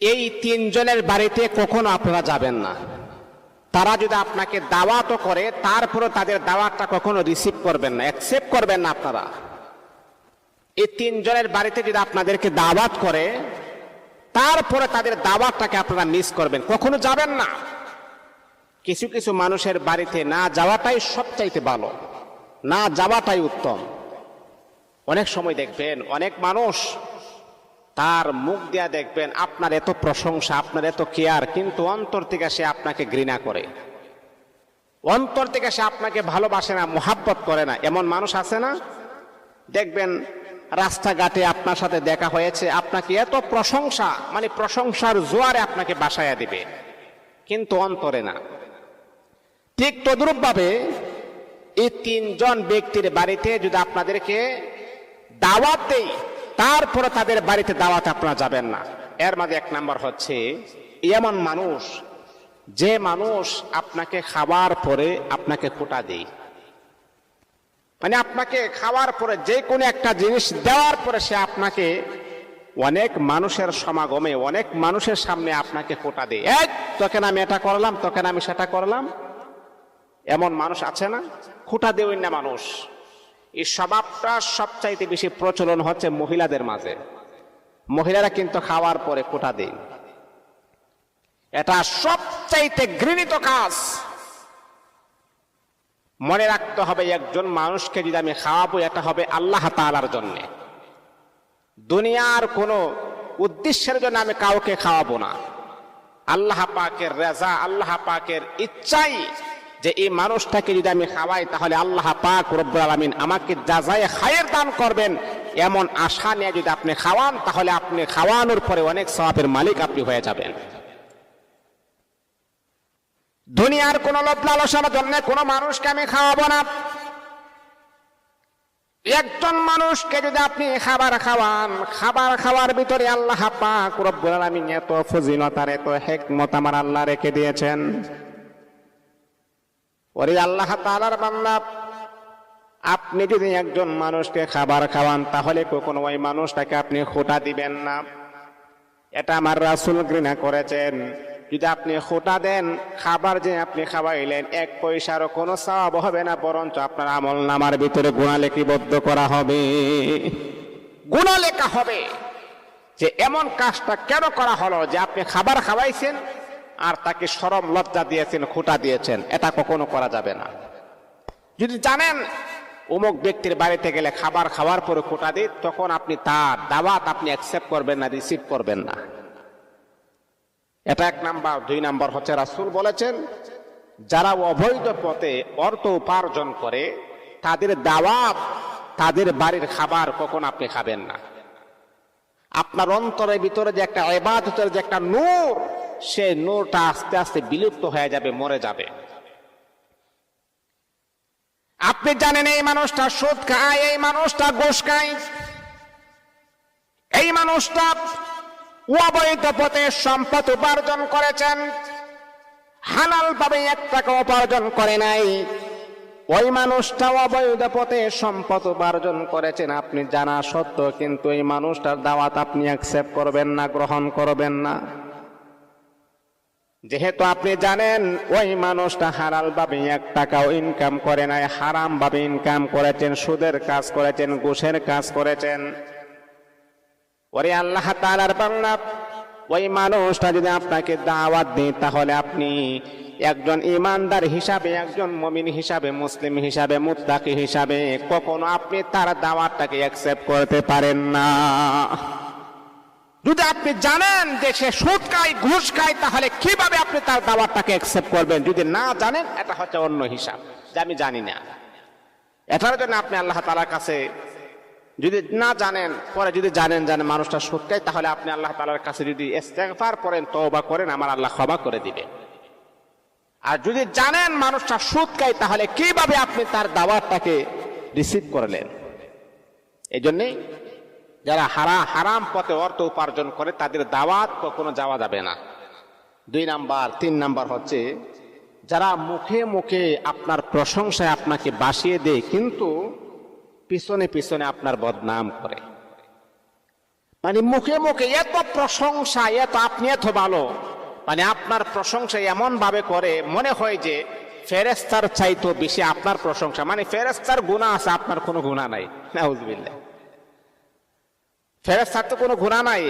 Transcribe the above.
এই তিনজনের বাড়িতে কখনো আপনারা যাবেন না। তারা যদি আপনাকে দাওয়াতও করে তারপরে তাদের দাওয়াতটা কখনো রিসিভ করবেন না অ্যাকসেপ্ট করবেন না আপনারা। এই তিনজনের বাড়িতে যদি আপনাদেরকে দাওয়াত করে, তারপরে তাদের দাওয়াতটাকে আপনারা মিস করবেন। কখনো যাবেন না। কিছু কিছু মানুষের বাড়িতে না যাওয়াটাই সবচাইতে ভালো, না যাওয়াটাই উত্তম। অনেক সময় দেখবেন, অনেক মানুষ তার মুখ দিয়া দেখবেন আপনার এত প্রশংসা, আপনার এত কেয়ার, কিন্তু অন্তর থেকে সে আপনাকে ঘৃণা করে। অন্তর থেকে সে আপনাকে ভালোবাসে না, মোহাব্বত করে না। এমন মানুষ আছে না? দেখবেন রাস্তাঘাটে আপনার সাথে দেখা হয়েছে, আপনাকে এত প্রশংসা মানে প্রশংসার জোয়ারে আপনাকে বাসায়া দিবে, কিন্তু অন্তরে না। ঠিক তদ্রুপভাবে এই তিনজন ব্যক্তির বাড়িতে যদি আপনাদেরকে দাওয়াত দেই তারপরে তাদের বাড়িতে দাওয়াত আপনারা যাবেন না। এর মাঝে এক নাম্বার হচ্ছে, এমন মানুষ, যে মানুষ আপনাকে খাওয়ার পরে আপনাকে খোটা দেয়। মানে আপনাকে খাওয়ার পরে যে কোনো একটা জিনিস দেওয়ার পরে সে আপনাকে অনেক মানুষের সমাগমে, অনেক মানুষের সামনে আপনাকে খোটা দেয়। এই, তোকে আমি এটা করলাম, তোকে আমি সেটা করলাম? এমন মানুষ আছে না? খুঁটা দেওয়েন না মানুষ। এই স্বভাবটা সবচাইতে বেশি প্রচলন হচ্ছে মহিলাদের মাঝে। মহিলারা কিন্তু খাওয়ার পরে কোটা দেয়। এটা সবচাইতে ঘৃণিত কাজ। মনে রাখতে হবে একজন মানুষকে যদি আমি খাওয়াবো, এটা হবে আল্লাহ তালার জন্য। দুনিয়ার কোনো উদ্দেশ্যের জন্য আমি কাউকে খাওয়াবো না। আল্লাহ পাকের রেজা, আল্লাহ পাকের ইচ্ছাই যে এই মানুষটাকে যদি আমি খাওয়াই, তাহলে আল্লাহ পাক রব্বুল আলমিন আমাকে যাজায় খায়ের দান করবেন। এমন আশা নিয়ে যদি আপনি খাওয়ান, তাহলে আপনি খাওয়ানোর পরে অনেক সবাবের মালিক আপনি হয়ে যাবেন। দুনিয়ার কোন লোভ লালসার জন্য কোনো মানুষকে আমি খাওয়াবো না। একজন মানুষকে যদি আপনি খাবার খাওয়ান, খাবার খাওয়ার ভিতরে আল্লাহ পাক রব্বুল আলামিন এত ফজিলতার, এত হেকমত আমার আল্লাহ রেখে দিয়েছেন। ওরে আল্লাহ তালার বান্দা, আপনি যদি একজন মানুষকে খাবার খাওয়ান, তাহলে কখনো ওই মানুষটাকে আপনি খোটা দিবেন না। এটা আমার রাসূল ঘৃণা করেছেন। যদি আপনি খোটা দেন, খাবার যে আপনি খাওয়াইলেন, এক পয়সারও কোনো সওয়াব হবে না, বরঞ্চ আপনার আমল নামার ভিতরে গুণা লিপিবদ্ধ করা হবে। গুণা লেখা হবে যে, এমন কাজটা কেন করা হলো যে, আপনি খাবার খাওয়াইছেন আর তাকে সরম লজ্জা দিয়েছেন, খুঁটা দিয়েছেন। এটা কখনো করা যাবে না। যদি জানেন, অমুক ব্যক্তির বাড়িতে গেলে খাবার খাওয়ার পরে খোটা দিই, তখন আপনি তার দাওয়াত আপনি অ্যাকসেপ্ট করবেন না রিসিভ করবেন না। এটা এক নাম্বার। দুই নাম্বার হচ্ছে রাসূল বলেছেন, যারা অবৈধ পথে অর্থ উপার্জন করে, তাদের দাওয়াত, তাদের বাড়ির খাবার কখন আপনি খাবেন না? আপনার অন্তরের ভিতরে যে একটা এবাদতের যে একটা নূর সে নূরটা আস্তে আস্তে বিলুপ্ত হয়ে যাবে, মরে যাবে। আপনি জানেন এই মানুষটা সুদ খায়, এই মানুষটা ঘুষ খায়। এই মানুষটা অবৈধ পথে সম্পদ উপার্জন করেছেন। হালাল ভাবে এক টাকা উপার্জন করে নাই। ওই মানুষটা অবৈধ পথে সম্পদ উপার্জন করেছেন, আপনি জানা সত্ত্বেও কিন্তু এই মানুষটার দাওয়াত আপনি অ্যাকসেপ্ট করবেন না, গ্রহণ করবেন না। যেহেতু আপনি জানেন, ওই মানুষটা হারাল ভাবে এক টাকাও ইনকাম করে নাই, হারাম ভাবে ইনকাম করেছেন, সুদের কাজ করেছেন, ঘুষের কাজ করেছেন। ওরে আল্লাহ তালার বাংলা ওই মানুষটা যদি আপনাকে দাওয়াত দিই তাহলে আপনি একজন ইমানদার হিসাবে, একজন মমিন হিসাবে, মুসলিম হিসাবে, মুত্তাকি হিসাবে কখনো আপনি তার দাওয়াতটাকে অ্যাকসেপ্ট করতে পারেন না। যদি আপনি জানেন যে সে সুদ খায়, ঘুষ খায়, তাহলে কীভাবে আপনি তার দাওয়াতটাকে অ্যাকসেপ্ট করবেন? যদি না জানেন, এটা হচ্ছে অন্য হিসাব, যে আমি জানি না। এটার জন্য আপনি আল্লাহ তালার কাছে যদি না জানেন, পরে যদি জানেন জানেন মানুষটা সুদ খায়, তাহলে আপনি আল্লাহ তালার কাছে যদি ইস্তেগফার করেন, তওবা করেন, আমার আল্লাহ ক্ষমা করে দিবে আর যদি জানেন মানুষটা সুদ খায়, তাহলে কীভাবে আপনি তার দাওয়াতটাকে রিসিভ করলেন? এই জন্যেই যারা হারা, হারাম পথে অর্থ উপার্জন করে, তাদের দাওয়াত কখনো যাওয়া যাবে না। দুই নাম্বার, তিন নাম্বার হচ্ছে, যারা মুখে মুখে আপনার প্রশংসায় আপনাকে বাসিয়ে দেয়, কিন্তু পিছনে পিছনে আপনার বদনাম করে। মানে মুখে মুখে এত প্রশংসা, এত আপনি এত ভালো মানে আপনার প্রশংসা এমন ভাবে করে, মনে হয় যে ফেরেস্তার চাইতো বেশি আপনার প্রশংসা। মানে ফেরেস্তার গুণা আছে, আপনার কোনো গুণা নাই। নাউজবিল্লাহ। ফেরেস্তার তো কোনো গুণা নাই।